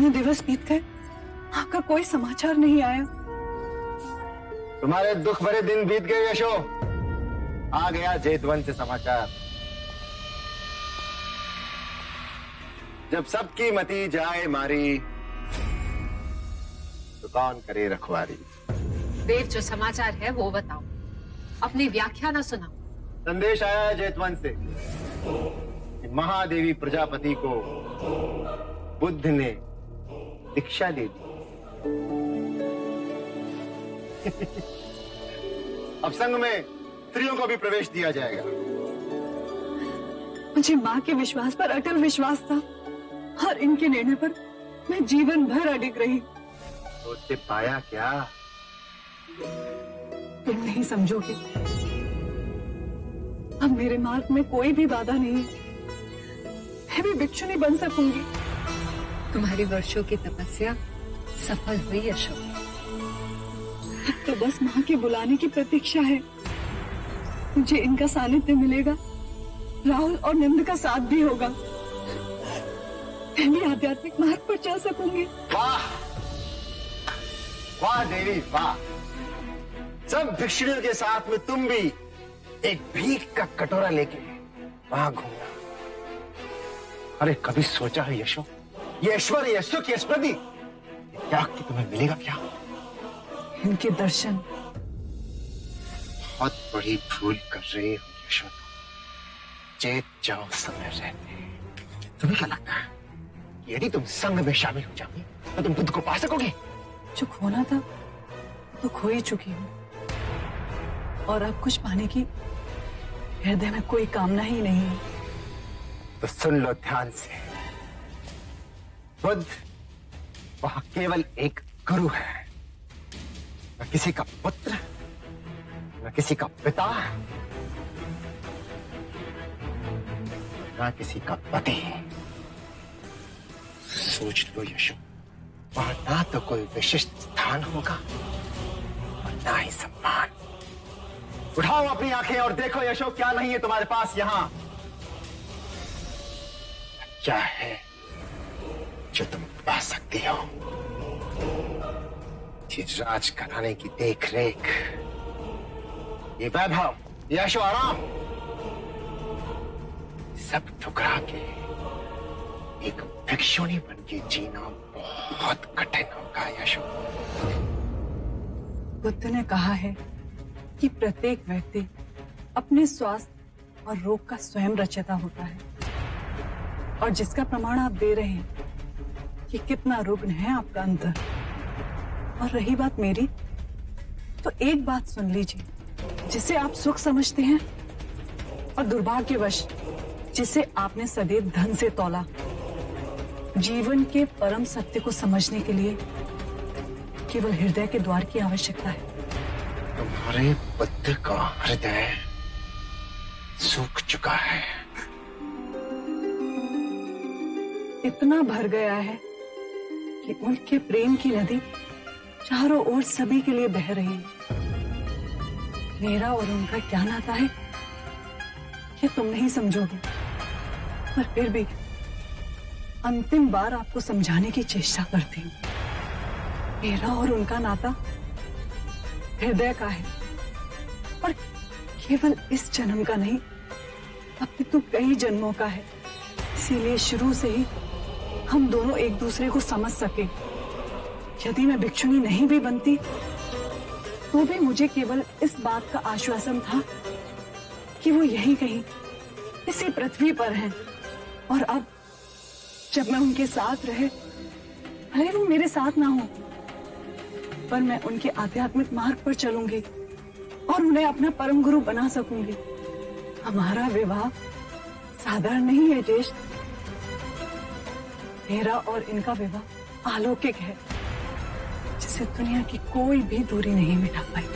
इतने दिवस बीत? गए आपका कोई समाचार नहीं आया। तुम्हारे दुख भरे दिन बीत गए यशो। आ गया जेतवन से समाचार। जब सबकी मती जाए मारी तो कौन करे रखवारी देव जो समाचार है वो बताओ। अपनी व्याख्या ना सुनाओ। संदेश आया है जेतवन से कि महादेवी प्रजापति को बुद्ध ने दीक्षा दे दी अब संघ में स्त्रियों को भी प्रवेश दिया जाएगा। मुझे माँ के विश्वास पर अटल विश्वास था। और इनके निर्णय पर मैं जीवन भर अडिग रही। तो उससे पाया क्या? तुम नहीं समझोगे। अब मेरे मार्ग में कोई भी बाधा नहीं है। मैं भी भिक्षु नहीं बन सकूँगी। तुम्हारी वर्षों की तपस्या सफल हुई, अशोक। तो बस माँ के बुलाने की प्रतीक्षा है। मुझे इनका सानिध्य मिलेगा। राहुल और नंद का साथ भी होगा। मैं आध्यात्मिक मार्ग पर चल सकूँगी। वाह! वाह, देवी, वाह। सब भिक्षुणियों के साथ में तुम भी एक भीख का कटोरा लेके वहाँ घूमना। अरे, कभी सोचा है यशो ये ऐश्वर्य ये सुख ये कि तुम्हें मिलेगा क्या? इनके दर्शन। बहुत बड़ी भूल कर रही हो यशो चेत जाओ समय रहते तुम्हें क्या लगता है? यदि तुम संघ में शामिल हो जाओगी तो तुम बुद्ध को पा सकोगे? जो खोना था तो खो ही चुकी हूँ। और अब कुछ पाने की हृदय में कोई कामना ही नहीं है। तो सुन लो ध्यान से। बुद्ध वह केवल एक गुरु है। न किसी का पुत्र, न किसी का पिता, न किसी का पति। सोच लो यशो, वहाँ ना तो कोई विशिष्ट स्थान होगा और ना ही सम्मान। उठाओ अपनी आँखें और देखो यशो, क्या नहीं है तुम्हारे पास यहाँ? क्या है? जो तुम पा सकती हो। राज घराने की देख रेख ये वैभव यशो आराम सब ठुकरा के एक भिक्षुणी बन के जीना बहुत कठिन होगा यशो बुद्ध ने कहा है कि प्रत्येक व्यक्ति अपने स्वास्थ्य और रोग का स्वयं रचयिता होता है। और जिसका प्रमाण आप दे रहे हैं कि कितना रुग्ण है आपका अंतर और रही बात मेरी तो एक बात सुन लीजिए जिसे आप सुख समझते हैं और दुर्भाग्यवश जिसे आपने सदैव धन से तोला। जीवन के परम सत्य को समझने के लिए केवल हृदय के द्वार की आवश्यकता है। तुम्हारे बुद्ध का हृदय सूख चुका है। इतना भर गया है कि उनके प्रेम की नदी चारों ओर सभी के लिए बह रही है। मेरा और उनका क्या नाता है, ये तुम नहीं समझोगे। पर फिर भी अंतिम बार आपको समझाने की चेष्टा करती हूँ। मेरा और उनका नाता हृदय का है और केवल इस जन्म का नहीं अपितु कई जन्मों का है। इसीलिए शुरू से ही हम दोनों एक दूसरे को समझ सके। यदि मैं भिक्षुणी नहीं भी बनती तो भी मुझे केवल इस बात का आश्वासन था कि वो यहीं कहीं, इसी पृथ्वी पर हैं। और अब, जब मैं उनके साथ रहे, भले वो मेरे साथ ना हो, पर मैं उनके आध्यात्मिक मार्ग पर चलूँगी और उन्हें अपना परम गुरु बना सकूँगी। हमारा विवाह साधारण नहीं है देश मेरा और इनका विवाह अलौकिक है जिसे दुनिया की कोई भी दूरी नहीं मिटा पाई।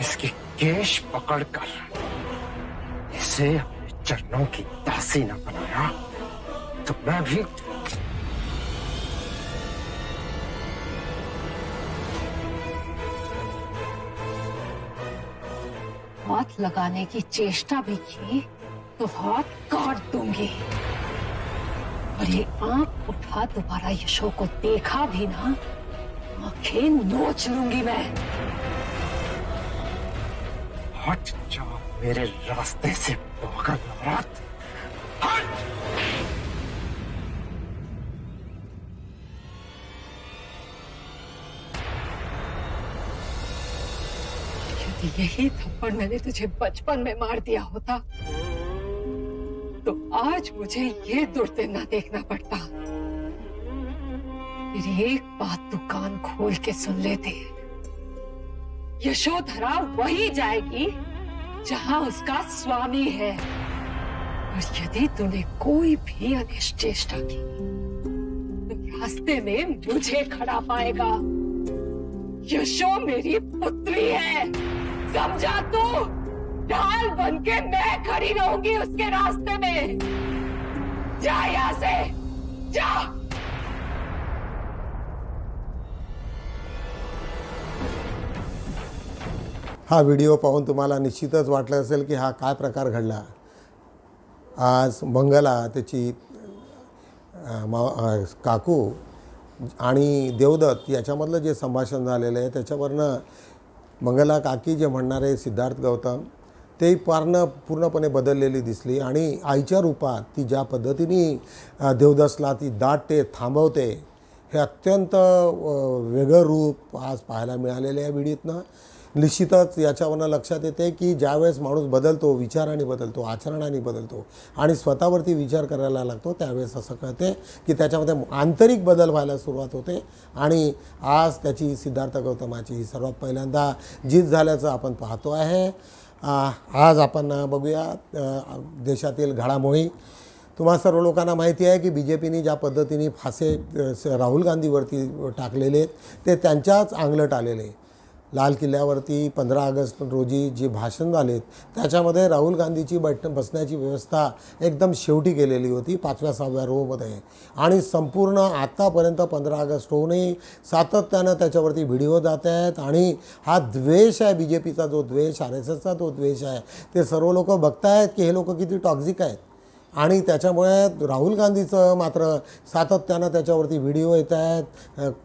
इसके केश पकड़कर इसे अपने चरणों की दासी न बनाया तो मैं भी हाथ लगाने की चेष्टा भी की तो हाथ काट दूँगी। और ये आँख उठा दोबारा यशो को देखा भी ना आँखें नोच लूँगी मैं। हट जाओ मेरे रास्ते से हट! यही थप्पड़ मैंने तुझे बचपन में मार दिया होता तो आज मुझे ये दुर्ते ना देखना पड़ता। मेरी एक बात दुकान खोल के सुन लेते। यशोधरा वही जाएगी जहाँ उसका स्वामी है। और यदि तूने कोई भी अनिष्ट चेष्टा की तो रास्ते में मुझे खड़ा पाएगा। यशो मेरी पुत्री है। समझा तू? ढाल बन के मैं खड़ी रहूंगी उसके रास्ते में। जा यहां से। जा। हा व्हिडिओ पाहून तुम्हाला निश्चितच वाटलं असेल की हा काय प्रकार घडला. आज मंगला त्याची मा काकू आणि देवदत्त याच्यामधलं जे संभाषण झालेलं आहे त्याच्यावरनं मंगला काकी जे म्हणणारे सिद्धार्थ गौतम ते पारणं पूर्णपणे बदललेली दिसली आणि आईच्या रूपात ती ज्या पद्धतीने देवदासला देवदसला ती दाटते थांबवते हे अत्यंत वेगळं रूप आज पाहायला मिळालेलं आहे व्हिडिओतनं निश्चितच याच्यावरनं लक्षात येते की ज्यावेळेस माणूस बदलतो विचाराने बदलतो आचरणाने बदलतो आणि स्वतःवरती विचार करायला लागतो त्यावेळेस असं कळते की त्याच्यामध्ये आंतरिक बदल व्हायला सुरुवात होते आणि आज त्याची सिद्धार्थ गौतमाची सर्वात पहिल्यांदा जीत झाल्याचं आपण पाहतो आहे. आज आपण बघूया देशातील घडामोडी. तुम्हा सर्व लोकांना माहिती आहे की बी जे पीने ज्या पद्धतीने फासे स- राहुल गांधीवरती टाकलेले आहेत ते त्यांच्याच अंगलट आलेले लाल किल्ल्यावरती पंधरा ऑगस्ट रोजी जे भाषण झालेत त्याच्यामध्ये राहुल गांधीची बैठ बसण्याची व्यवस्था एकदम शेवटी केलेली होती पाचव्या सहाव्या रोमध्ये आणि संपूर्ण आत्तापर्यंत पंधरा ऑगस्ट होऊनही सातत्यानं त्याच्यावरती व्हिडिओ जात आहेत आणि हा द्वेष आहे बी जे पीचा जो द्वेष आर एस एसचा जो द्वेष आहे ते सर्व लोक बघतायत की हे लोक किती टॉक्झिक आहेत. आणि त्याच्यामुळे राहुल गांधीचं मात्र सातत्यानं त्याच्यावरती व्हिडिओ येत आहेत.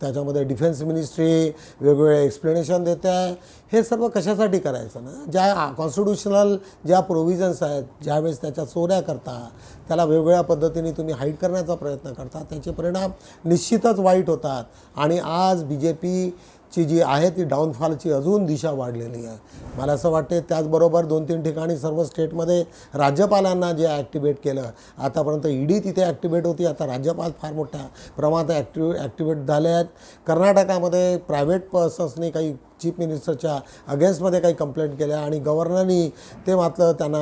त्याच्यामध्ये डिफेन्स मिनिस्ट्री वेगवेगळे एक्सप्लेनेशन देत आहे. हे सर्व कशासाठी करायचं ना? ज्या कॉन्स्टिट्युशनल ज्या प्रोव्हिजन्स आहेत ज्यावेळेस त्याच्या चोऱ्या करता त्याला वेगवेगळ्या पद्धतीने तुम्ही हाईट करण्याचा प्रयत्न करता त्याचे परिणाम निश्चितच वाईट होतात. आणि आज बी जे पी ची जी आहे ती डाऊनफॉलची अजून दिशा वाढलेली आहे. मला असं वाटते त्याचबरोबर दोन तीन ठिकाणी सर्व स्टेटमध्ये राज्यपालांना जे ॲक्टिवेट केलं आतापर्यंत ईडी तिथे ॲक्टिवेट होती. आता राज्यपाल फार मोठ्या प्रमाणात ॲक्टिव ॲक्टिवेट झाले आहेत. कर्नाटकामध्ये प्रायव्हेट पर्सन्सनी काही चीफ मिनिस्टरच्या अगेन्स्टमध्ये काही कंप्लेंट केल्या आणि गव्हर्नरनी ते मात्र त्यांना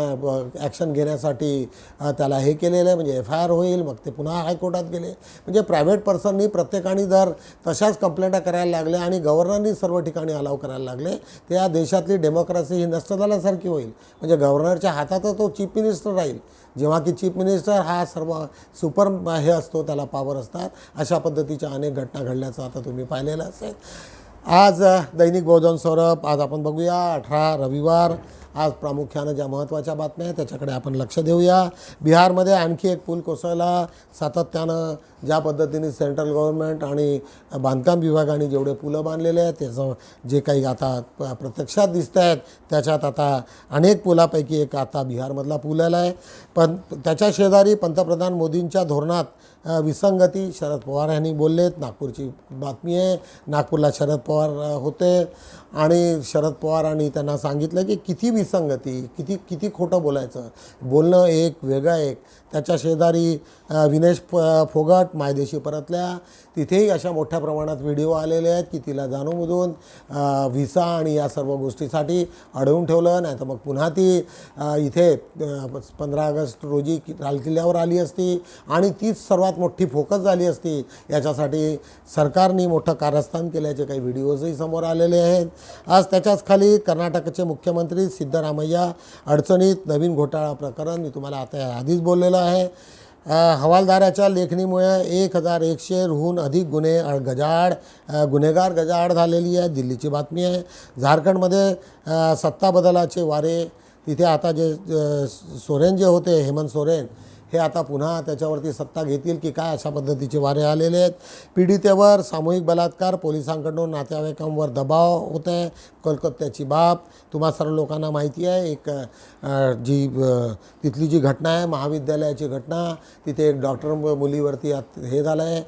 ॲक्शन घेण्यासाठी त्याला हे केलेलं आहे. म्हणजे एफ आय आर होईल मग ते पुन्हा हायकोर्टात गेले. म्हणजे प्रायव्हेट पर्सननी प्रत्येकाने जर तशाच कंप्लेंटा करायला लागल्या आणि गव्हर्नरनी सर्व ठिकाणी अलाव करायला लागले तर या देशातली डेमोक्रेसी ही नष्ट झाल्यासारखी होईल. म्हणजे गव्हर्नरच्या हातातच तो चीफ मिनिस्टर राहील. जेव्हा की चीफ मिनिस्टर हा सर्व सुपर हे असतो त्याला पावर असतात. अशा पद्धतीच्या अनेक घटना घडल्याचं आता तुम्ही पाहिलेलं असेल. आज दैनिक बहुजन सौरभ आज आपण बघूया अठरा रविवार. आज प्रामुख्यानं ज्या महत्त्वाच्या बातम्या आहेत त्याच्याकडे आपण लक्ष देऊया. बिहारमध्ये आणखी एक पूल कोसळला. सातत्यानं ज्या पद्धतीने सेंट्रल गव्हर्नमेंट आणि बांधकाम विभागाने जेवढे पुलं बांधलेले आहेत त्याचं जे काही आता प्रत्यक्षात दिसत आहेत त्याच्यात आता अनेक पुलापैकी एक आता बिहारमधला पूल आला आहे. पण त्याच्या शेजारी पंतप्रधान मोदींच्या धोरणात विसंगती शरद पवार यांनी बोललेत. नागपूरची बातमी आहे. नागपूरला शरद पवार होते. आणि शरद पवारांनी त्यांना सांगितलं की किती संगती किती किती खोटं बोलायचं? बोलणं एक वेगळं एक. त्याच्या शेजारी विनेश प फोगट मायदेशी परतल्या. तिथेही अशा मोठ्या प्रमाणात व्हिडिओ आलेले आहेत की तिला जाणूनबुजून व्हिसा आणि या सर्व गोष्टीसाठी अडवून ठेवलं. नाही तर मग पुन्हा ती इथे पंधरा ऑगस्ट रोजी लाल किल्ल्यावर आली असती आणि तीच सर्वात मोठी फोकस झाली असती. याच्यासाठी सरकारने मोठं कारस्थान केल्याचे काही व्हिडिओजही समोर आलेले आहेत. आज त्याच्याच खाली कर्नाटकचे मुख्यमंत्री सिद्ध सिद्धरामय्या अडचणीत नवीन घोटाळा प्रकरण मी तुम्हाला आता आधीच बोललेलो आहे. हवालदाराच्या लेखणीमुळे एक हजार एकशेहून अधिक गुन्हे गजाआड गजाड गुन्हेगार गजाड झालेली आहे दिल्लीची बातमी आहे. झारखंडमध्ये सत्ता बदलाचे वारे तिथे आता जे सोरेन जे होते हेमंत सोरेन हे आता पुन्हा त्याच्यावरती सत्ता घेतील की काय अशा पद्धतीचे वारे आलेले आहेत. पीडितेवर सामूहिक बलात्कार पोलिसांकडून नातेवाईकांवर दबाव होत आहे कलकत्त्याची बाब तुम्हा सर्व लोकांना माहिती आहे. एक जी तिथली जी घटना आहे महाविद्यालयाची घटना तिथे एक डॉक्टर मुलीवरती हे झालं आहे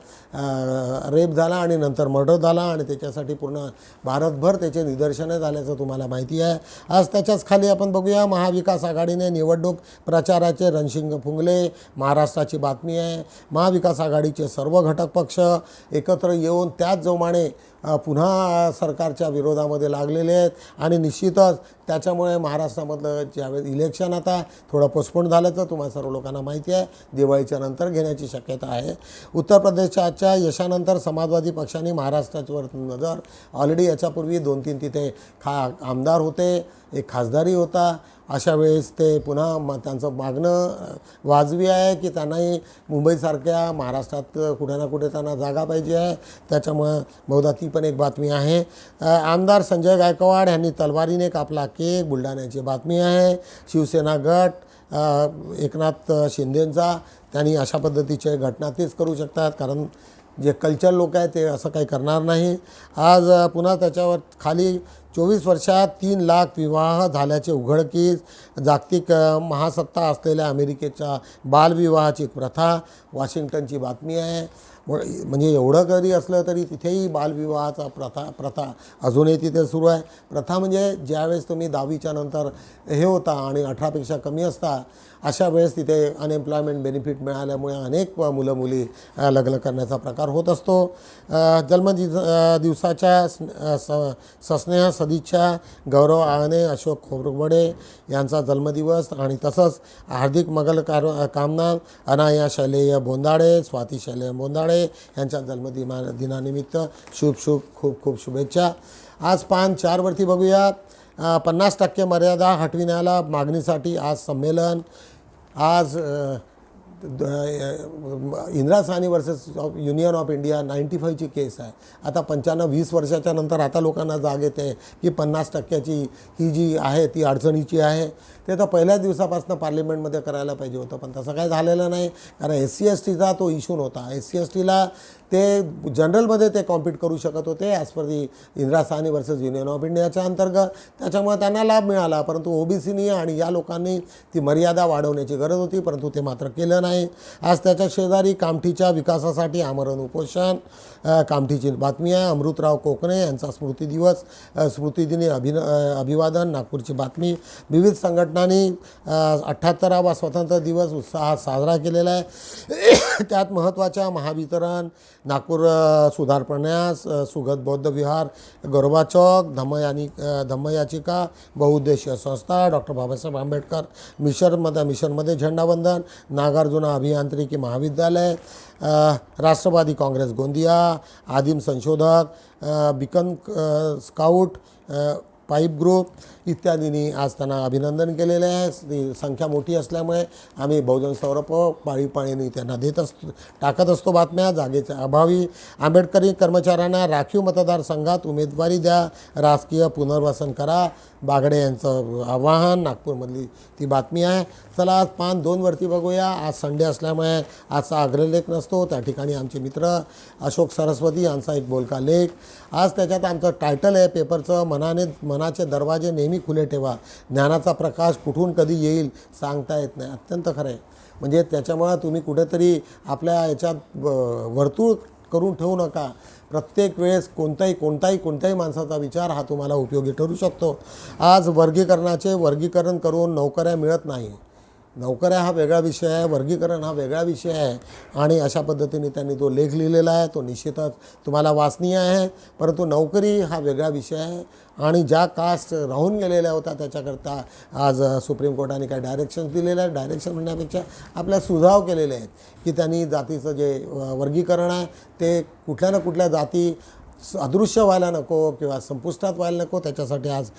रेप झाला आणि नंतर मर्डर झाला आणि त्याच्यासाठी पूर्ण भारतभर त्याचे निदर्शनं झाल्याचं तुम्हाला माहिती आहे. आज त्याच्याच खाली आपण बघूया महाविकास आघाडीने निवडणूक प्रचाराचे रणशिंग फुंगले. महाराष्ट्राची बातमी आहे. महाविकास आघाडीचे सर्व घटक पक्ष एकत्र येऊन त्याच जोमाने पुन्हा सरकारच्या विरोधामध्ये लागलेले आहेत. आणि निश्चितच त्याच्यामुळे महाराष्ट्रामधलं ज्यावेळेस इलेक्शन आता थोडं पोस्टपोन झाल्याचं तुम्हाला सर्व लोकांना माहिती आहे. दिवाळीच्या नंतर घेण्याची शक्यता आहे. उत्तर प्रदेशाच्या यशानंतर समाजवादी पक्षाने महाराष्ट्रावर नजर ऑलरेडी याच्यापूर्वी दोन तीन तिथे खा आमदार होते. एक खासदारी होता. अशा वेळेस ते पुन्हा म त्यांचं मागणं वाजवी आहे की त्यांनाही मुंबईसारख्या महाराष्ट्रात कुठे ना कुठे त्यांना जागा पाहिजे आहे. त्याच्यामुळं बहुधा ती पण एक बातमी आहे. आमदार संजय गायकवाड यांनी तलवारीने कापला केक बुलढाण्याची बातमी आहे. शिवसेना गट एकनाथ शिंदेंचा त्यांनी अशा पद्धतीचे घटना तेच करू शकतात कारण जे कल्चर लोक आहेत ते असं काही करणार नाही. आज पुन्हा त्याच्यावर खाली चोवीस वर्षात तीन लाख विवाह झाल्याचे उघडकीस जागतिक महासत्ता असलेल्या अमेरिकेच्या बालविवाहाची प्रथा वॉशिंग्टनची बातमी आहे. म्हणजे एवढं कधी असलं तरी तिथेही बालविवाहाचा प्रथा प्रथा अजूनही तिथे सुरू आहे. प्रथा म्हणजे ज्यावेळेस तुम्ही दहावीच्या नंतर हे होता आणि अठरापेक्षा कमी असता अशा वेळेस तिथे अनएम्प्लॉयमेंट बेनिफिट मिळाल्यामुळे अनेक मुलं मुली लग्न करण्याचा प्रकार होत असतो. जन्मदि दिवसाच्या स सस्नेह सदिच्छा गौरव आळणे अशोक खोरवडे यांचा जन्मदिवस आणि तसंच हार्दिक मगल कार कामना अनाया शैलेय बोंदाडे स्वाती शैलेय बोंदाडे यांच्या जन्मदिना दिनानिमित्त शुभ शुभ खूप खूप शुभेच्छा. आज पान चारवरती बघूया. पन्नास टक्के मर्यादा हटविण्याला मागणीसाठी आज संमेलन. आज the- Indira Sawhney versus of union of India ninety फाईव्हची case आहे. आता पंच्याण्णव वीस वर्षाच्या नंतर आता लोकांना जाग येते की पन्नास टक्क्याची ही जी आहे ती अडचणीची आहे. ते तर पहिल्याच दिवसापासून पार्लिमेंटमध्ये करायला पाहिजे होतं पण तसं काही झालेलं नाही. कारण एस सी एस टीचा तो इश्यू नव्हता. एस सी एस टीला ते जनरलमध्ये ते कॉम्पीट करू शकत होते as per the Indira Sawhney versus union of इंडियाच्या अंतर्गत. त्याच्यामुळे त्यांना लाभ मिळाला परंतु ओबीसीनी आणि या लोकांनी ती मर्यादा वाढवण्याची गरज होती परंतु ते मात्र केलं नाही. आज त्याच्या शेजारी कामठीच्या विकासासाठी आमरण उपोषण. कामठीची बातमी आहे अमृतराव कोकणे यांचा स्मृती दिवस स्मृतिदिनी अभिन अभिवादन नागपूरची बातमी. विविध संघटना संघटनांनी अठ्ठ्याहत्तरावा स्वतंत्र दिवस उत्साहात साजरा केलेला आहे. त्यात महत्त्वाच्या महावितरण नागपूर सुधार प्रन्यास सुगत बौद्ध विहार गरोबा चौक धम्मयानी धम्मयाचिका बहुउद्देशीय संस्था डॉक्टर बाबासाहेब आंबेडकर मिशनमध्ये मिशनमध्ये झेंडावंदन नागार्जुना अभियांत्रिकी महाविद्यालय राष्ट्रवादी काँग्रेस गोंदिया आदिम संशोधक बिकन स्काउट पाईप ग्रुप इत्यादींनी आज त्यांना अभिनंदन केलेले आहे. ती संख्या मोठी असल्यामुळे आम्ही बहुजन सौरभ पाळीपाळीने त्यांना देत असतो टाकत असतो बातम्या. जागेच्या अभावी आंबेडकरी कर्मचाऱ्यांना राखीव मतदारसंघात उमेदवारी द्या. राजकीय पुनर्वसन करा. बागडे यांचं आवाहन नागपूरमधली ती बातमी आहे. चला आज पान दोनवरती बघूया. आज संडे असल्यामुळे आजचा अग्रलेख नसतो. त्या ठिकाणी आमचे मित्र अशोक सरस्वती यांचा एक बोलका लेख. आज त्याच्यात आमचं टायटल आहे पेपरचं मनाने मनाचे दरवाजे नेहमी खुले ठेवा. ज्ञानाचा प्रकाश कुठून कधी येईल सांगता येत नाही. अत्यंत खरं आहे म्हणजे त्याच्यामुळं तुम्ही कुठेतरी आपल्या याच्यात वर्तुळ करून ठेवू नका. प्रत्येक वेळेस कोणताही कोणताही कोणत्याही माणसाचा विचार हा तुम्हाला उपयोगी ठरू शकतो. आज वर्गीकरणाचे वर्गीकरण करून नोकऱ्या मिळत नाही. नोकऱ्या हा वेगळा विषय आहे वर्गीकरण हा वेगळा विषय आहे आणि अशा पद्धतीने त्यांनी तो लेख लिहिलेला आहे तो निश्चितच तुम्हाला वाचनीय आहे परंतु नोकरी हा वेगळा विषय आहे आणि ज्या कास्ट राहून गेलेल्या होत्या त्याच्याकरता आज सुप्रीम कोर्टाने काही डायरेक्शन्स दिलेल्या आहेत. डायरेक्शन म्हणण्यापेक्षा आपल्या सुझाव केलेले आहेत की त्यांनी जातीचं जे वर्गीकरण आहे ते कुठल्या ना कुठल्या जाती स- अदृश्य व्हायला नको किंवा संपुष्टात व्हायला नको त्याच्यासाठी आज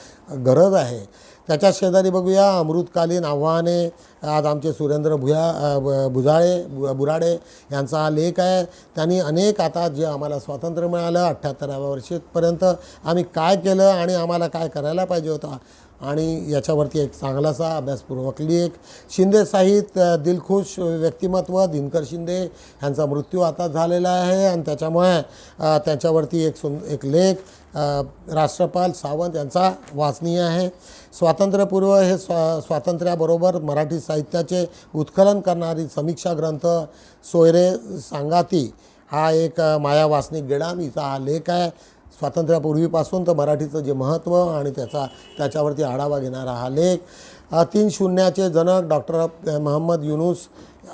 गरज आहे. त्याच्या शेजारी बघूया अमृतकालीन आव्हाने आज आमचे सुरेंद्र भुया भुजाळे बुराडे यांचा हा लेख आहे. त्यांनी अनेक आता जे आम्हाला स्वातंत्र्य मिळालं अठ्ठ्याहत्तराव्या वर्षीपर्यंत आम्ही काय केलं आणि आम्हाला काय करायला पाहिजे होता? आणि याच्यावरती एक चांगलासा अभ्यासपूर्वक लेख. शिंदे साहित्य दिलखुश व्यक्तिमत्व दिनकर शिंदे ह्यांचा मृत्यू आता झालेला आहे आणि त्याच्यामुळे त्याच्यावरती एक सुं एक लेख राष्ट्रपाल सावंत यांचा वाचनीय आहे. स्वातंत्र्यपूर्व हे स्वा स्वातंत्र्याबरोबर मराठी साहित्याचे उत्खलन करणारी समीक्षा ग्रंथ सोयरे सांगाती हा एक माया वासनिक गेडाम हा लेख आहे. स्वातंत्र्यापूर्वीपासून तर मराठीचं जे महत्त्व आणि त्याचा त्याच्यावरती आढावा घेणारा हा लेख. तीन शून्याचे जनक डॉक्टर मोहम्मद युनूस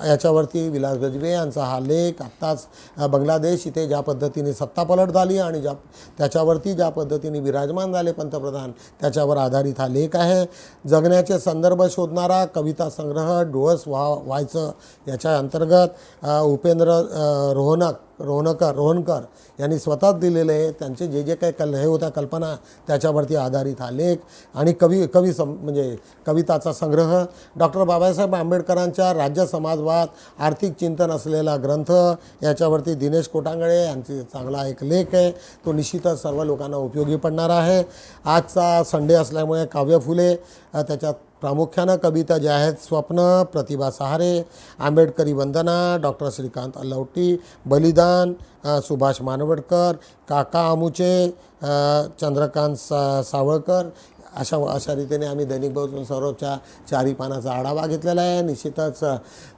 याच्यावरती विलास गजबे यांचा हा लेख आत्ताच बांगलादेश इथे ज्या पद्धतीने सत्तापलट झाली आणि ज्या त्याच्यावरती ज्या पद्धतीने विराजमान झाले पंतप्रधान त्याच्यावर आधारित हा लेख आहे. जगण्याचे संदर्भ शोधणारा कविता संग्रह डोळस व्हा व्हायचं याच्या अंतर्गत उपेंद्र रोहनक रोहनकर रोहनकर यांनी स्वतःच दिलेले आहे. त्यांचे जे जे काही कल हे होत्या कल्पना त्याच्यावरती आधारित हा लेख आणि कवी कवी सं म्हणजे कविताचा संग्रह. डॉक्टर बाबासाहेब आंबेडकरांच्या राज्य समाजवाद आर्थिक चिंतन असलेला ग्रंथ याच्यावरती दिनेश कोटांगळे यांचे चांगला एक लेख आहे. तो निश्चितच सर्व लोकांना उपयोगी पडणार आहे. आजचा संडे असल्यामुळे काव्य फुले त्याच्यात प्रामुख्यानं कविता ज्या आहेत स्वप्न प्रतिभा सहारे आंबेडकरी वंदना डॉक्टर श्रीकांत अल्लवटी बलिदान सुभाष मानवडकर काका आमुचे चंद्रकांत सा सावळकर अशा अशा रीतीने आम्ही दैनिक बहुजन सौरभच्या चारी पानाचा आढावा घेतलेला आहे. निश्चितच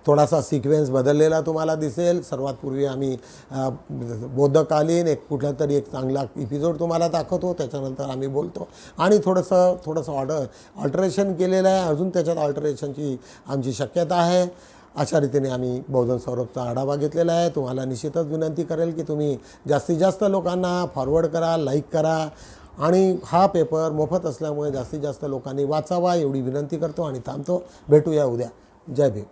थोडासा सिक्वेन्स बदललेला तुम्हाला दिसेल. सर्वात पूर्वी आम्ही बोधकालीन बौद्धकालीन एक कुठला तरी एक चांगला एपिसोड तुम्हाला दाखवतो. त्याच्यानंतर आम्ही बोलतो. आणि थोडंसं थोडंसं ऑर्डर ऑल्टरेशन केलेलं आहे. अजून त्याच्यात ऑल्टरेशनची आमची शक्यता आहे. अशा रीतीने आम्ही बहुजन सौरभचा आढावा घेतलेला आहे. तुम्हाला निश्चितच विनंती करेल की तुम्ही जास्तीत जास्त लोकांना फॉरवर्ड करा लाईक करा. आणि हा पेपर मोफत असल्यामुळे जास्तीत जास्त लोकांनी वाचावा एवढी विनंती करतो आणि थांबतो. भेटूया उद्या. जय भीम.